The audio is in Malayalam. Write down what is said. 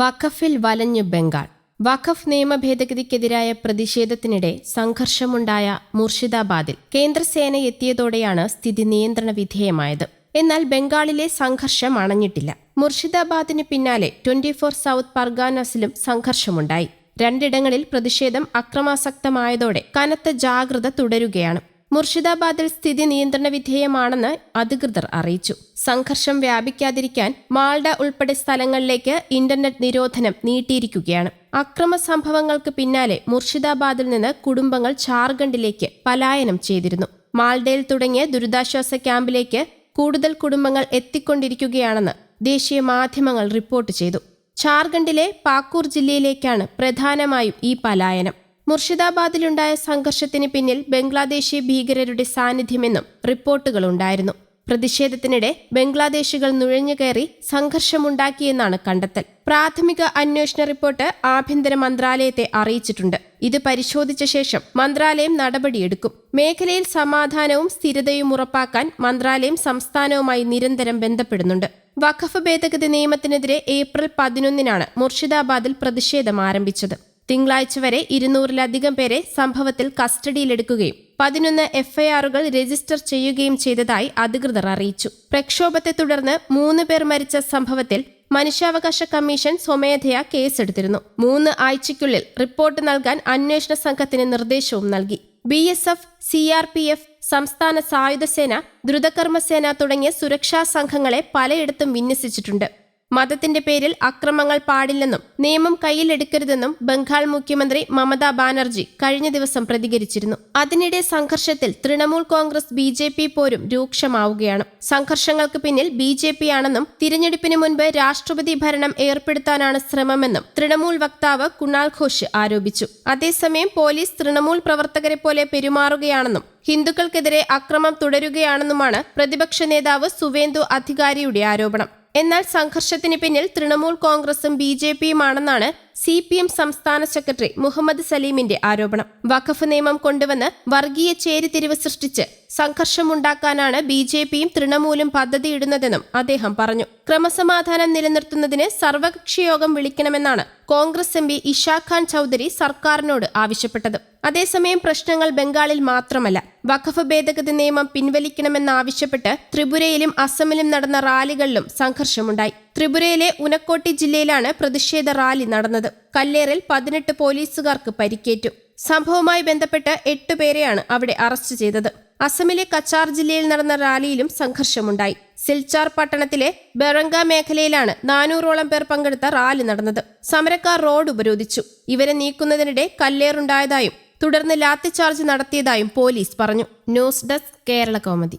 വഖഫിൽ വലഞ്ഞു ബംഗാൾ. വഖഫ് നിയമ ഭേദഗതിക്കെതിരായ പ്രതിഷേധത്തിനിടെ സംഘർഷമുണ്ടായ മുർഷിദാബാദിൽ കേന്ദ്രസേന എത്തിയതോടെയാണ് സ്ഥിതി നിയന്ത്രണ വിധേയമായത്. എന്നാൽ ബംഗാളിലെ സംഘർഷം അണഞ്ഞിട്ടില്ല. മുർഷിദാബാദിന് പിന്നാലെ ട്വന്റി ഫോർ സൗത്ത് പർഗാനസിലും സംഘർഷമുണ്ടായി. രണ്ടിടങ്ങളിൽ പ്രതിഷേധം അക്രമാസക്തമായതോടെ കനത്ത ജാഗ്രത തുടരുകയാണ്. മുർഷിദാബാദിൽ സ്ഥിതി നിയന്ത്രണ വിധേയമാണെന്ന് അധികൃതർ അറിയിച്ചു. സംഘർഷം വ്യാപിക്കാതിരിക്കാൻ മാൾഡ ഉൾപ്പെടെ സ്ഥലങ്ങളിലേക്ക് ഇന്റർനെറ്റ് നിരോധനം നീട്ടിയിരിക്കുകയാണ്. അക്രമ സംഭവങ്ങൾക്ക് പിന്നാലെ മുർഷിദാബാദിൽ നിന്ന് കുടുംബങ്ങൾ ഝാർഖണ്ഡിലേക്ക് പലായനം ചെയ്തിരുന്നു. മാൾഡയിൽ തുടങ്ങിയ ദുരിതാശ്വാസ ക്യാമ്പിലേക്ക് കൂടുതൽ കുടുംബങ്ങൾ എത്തിക്കൊണ്ടിരിക്കുകയാണെന്ന് ദേശീയ മാധ്യമങ്ങൾ റിപ്പോർട്ട് ചെയ്തു. ഝാർഖണ്ഡിലെ പാക്കൂർ ജില്ലയിലേക്കാണ് പ്രധാനമായും ഈ പലായനം. മുർഷിദാബാദിലുണ്ടായ സംഘർഷത്തിന് പിന്നിൽ ബംഗ്ലാദേശി ഭീകരരുടെ സാന്നിധ്യമെന്നും റിപ്പോർട്ടുകളുണ്ടായിരുന്നു. പ്രതിഷേധത്തിനിടെ ബംഗ്ലാദേശികൾ നുഴഞ്ഞുകയറി സംഘർഷമുണ്ടാക്കിയെന്നാണ് കണ്ടെത്തൽ. പ്രാഥമിക അന്വേഷണ റിപ്പോർട്ട് ആഭ്യന്തര മന്ത്രാലയത്തെ അറിയിച്ചിട്ടുണ്ട്. ഇത് പരിശോധിച്ച ശേഷം മന്ത്രാലയം നടപടിയെടുക്കും. മേഖലയിൽ സമാധാനവും സ്ഥിരതയും ഉറപ്പാക്കാൻ മന്ത്രാലയം സംസ്ഥാനവുമായി നിരന്തരം ബന്ധപ്പെടുന്നുണ്ട്. വഖഫ് ഭേദഗതി നിയമത്തിനെതിരെ ഏപ്രിൽ പതിനൊന്നിനാണ് മുർഷിദാബാദിൽ പ്രതിഷേധം ആരംഭിച്ചത്. തിങ്കളാഴ്ച വരെ ഇരുന്നൂറിലധികം പേരെ സംഭവത്തിൽ കസ്റ്റഡിയിലെടുക്കുകയും പതിനൊന്ന് എഫ്ഐആറുകൾ രജിസ്റ്റർ ചെയ്യുകയും ചെയ്തതായി അധികൃതർ അറിയിച്ചു. പ്രക്ഷോഭത്തെ തുടർന്ന് മൂന്ന് പേർ മരിച്ച സംഭവത്തിൽ മനുഷ്യാവകാശ കമ്മീഷൻ സ്വമേധയാ കേസെടുത്തിരുന്നു. മൂന്ന് ആഴ്ചയ്ക്കുള്ളിൽ റിപ്പോർട്ട് നൽകാൻ അന്വേഷണ സംഘത്തിന് നിർദ്ദേശവും നൽകി. B S F C R P F സംസ്ഥാന സായുധസേന ദ്രുതകർമ്മസേന തുടങ്ങിയ സുരക്ഷാ സംഘങ്ങളെ പലയിടത്തും വിന്യസിച്ചിട്ടുണ്ട്. മതത്തിന്റെ പേരിൽ അക്രമങ്ങൾ പാടില്ലെന്നും നിയമം കയ്യിലെടുക്കരുതെന്നും ബംഗാൾ മുഖ്യമന്ത്രി മമതാ ബാനർജി കഴിഞ്ഞ ദിവസം പ്രതികരിച്ചിരുന്നു. അതിനിടെ സംഘർഷത്തിൽ Trinamool Congress B J P പോരും രൂക്ഷമാവുകയാണ്. സംഘർഷങ്ങൾക്ക് പിന്നിൽ ബി ജെ പി ആണെന്നും തിരഞ്ഞെടുപ്പിന് മുൻപ് രാഷ്ട്രപതി ഭരണം ഏർപ്പെടുത്താനാണ് ശ്രമമെന്നും തൃണമൂൽ വക്താവ് കുണാൽ ഘോഷ് ആരോപിച്ചു. അതേസമയം പോലീസ് തൃണമൂൽ പ്രവർത്തകരെ പോലെ പെരുമാറുകയാണെന്നും ഹിന്ദുക്കൾക്കെതിരെ അക്രമം തുടരുകയാണെന്നുമാണ് പ്രതിപക്ഷ നേതാവ് സുവേന്ദു അധികാരിയുടെ ആരോപണം. എന്നാൽ സംഘർഷത്തിന് പിന്നിൽ തൃണമൂൽ കോൺഗ്രസും ബി ജെ പിയുമാണെന്നാണ് സി പി എം സംസ്ഥാന സെക്രട്ടറി മുഹമ്മദ് സലീമിന്റെ ആരോപണം. വഖഫ് നിയമം കൊണ്ടുവന്ന് വർഗീയ ചേരിതിരിവ് സൃഷ്ടിച്ച് സംഘർഷമുണ്ടാക്കാനാണ് ബി ജെ പിയും തൃണമൂലും പദ്ധതിയിടുന്നതെന്നും അദ്ദേഹം പറഞ്ഞു. ക്രമസമാധാനം നിലനിർത്തുന്നതിന് സർവകക്ഷിയോഗം വിളിക്കണമെന്നാണ് കോൺഗ്രസ് എം പി ഇഷാഖാൻ ചൌധരി സർക്കാരിനോട് ആവശ്യപ്പെട്ടത്. അതേസമയം പ്രശ്നങ്ങൾ ബംഗാളിൽ മാത്രമല്ല. വഖഫ് ഭേദഗതി നിയമം പിൻവലിക്കണമെന്നാവശ്യപ്പെട്ട് ത്രിപുരയിലും അസമിലും നടന്ന റാലികളിലും സംഘർഷമുണ്ടായി. ത്രിപുരയിലെ ഉനക്കോട്ടി ജില്ലയിലാണ് പ്രതിഷേധ റാലി നടന്നത്. കല്ലേറിൽ പതിനെട്ട് പോലീസുകാർക്ക് പരിക്കേറ്റു. സംഭവവുമായി ബന്ധപ്പെട്ട് എട്ടുപേരെയാണ് അവിടെ അറസ്റ്റ് ചെയ്തത്. അസമിലെ കച്ചാർ ജില്ലയിൽ നടന്ന റാലിയിലും സംഘർഷമുണ്ടായി. സിൽച്ചാർ പട്ടണത്തിലെ ബെറങ്ക മേഖലയിലാണ് നാനൂറോളം പേർ പങ്കെടുത്ത റാലി നടന്നത്. സമരക്കാർ റോഡ് ഉപരോധിച്ചു. ഇവരെ നീക്കുന്നതിനിടെ കല്ലേറുണ്ടായതായും തുടർന്ന് ലാത്തിചാർജ് നടത്തിയതായും പോലീസ് പറഞ്ഞു. News desk Kerala കോമതി